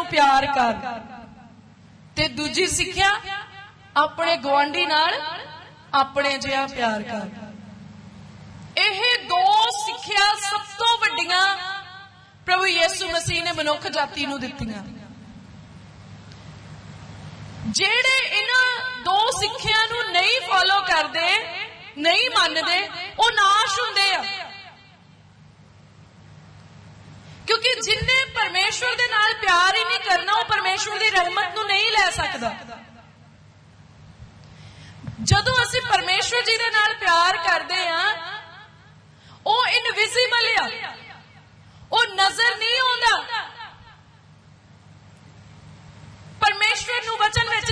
ਨੂੰ ਪਿਆਰ ਕਰ। ਤੇ ਦੂਜੀ ਸਿੱਖਿਆ ਆਪਣੇ ਗਵਾਂਢੀ ਨਾਲ ਆਪਣੇ ਜਿਹਾ ਪਿਆਰ ਕਰ। ਇਹ ਦੋ ਸਿੱਖਿਆ ਸਭ ਤੋਂ ਵੱਡੀਆਂ ਪ੍ਰਭੂ ਯੀਸੂ ਮਸੀਹ ਨੇ ਮਨੁੱਖ ਜਾਤੀ ਨੂੰ ਦਿੱਤੀਆਂ। ਜਿਹੜੇ ਇਹਨਾਂ ਦੋ ਸਿੱਖਿਆ ਨੂੰ ਨਹੀਂ ਫੋਲੋ ਕਰਦੇ, ਨਹੀਂ ਮੰਨਦੇ, ਉਹ ਨਾਸ਼ ਹੁੰਦੇ ਆ। ਕਿਉਂਕਿ ਜਿੰਨੇ ਪਰਮੇਸ਼ਵਰ ਦੇ ਨਾਲ ਪਿਆਰ ਪਰਮੇਸ਼ਵਰ ਦੀ ਰਹਿਮਤ ਨੂੰ ਨਹੀਂ ਲੈ ਸਕਦਾ। ਜਦੋਂ ਅਸੀਂ ਪਰਮੇਸ਼ਵਰ ਜੀ ਦੇ ਨਾਲ ਪਿਆਰ ਕਰਦੇ ਆ ਉਹ ਇਨਵਿਜ਼ੀਬਲ ਆ। ਉਹ ਨਜ਼ਰ ਨਹੀਂ ਆਉਂਦਾ। ਪਰਮੇਸ਼ਵਰ ਨੂੰ ਵਚਨ ਵਿੱਚ